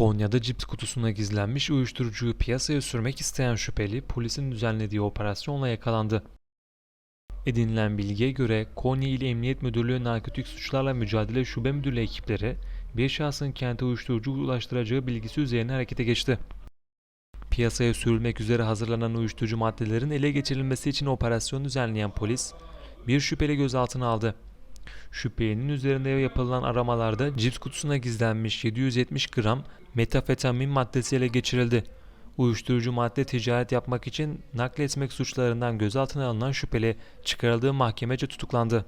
Konya'da cips kutusuna gizlenmiş uyuşturucuyu piyasaya sürmek isteyen şüpheli polisin düzenlediği operasyonla yakalandı. Edinilen bilgiye göre Konya İl Emniyet Müdürlüğü Narkotik Suçlarla Mücadele Şube Müdürlüğü ekipleri bir şahsın kente uyuşturucu ulaştıracağı bilgisi üzerine harekete geçti. Piyasaya sürülmek üzere hazırlanan uyuşturucu maddelerin ele geçirilmesi için operasyon düzenleyen polis bir şüpheli gözaltına aldı. Şüphelinin üzerinde yapılan aramalarda cips kutusuna gizlenmiş 770 gram metafetamin maddesi ele geçirildi. Uyuşturucu madde ticaret yapmak için nakletmek suçlarından gözaltına alınan şüpheli çıkarıldığı mahkemece tutuklandı.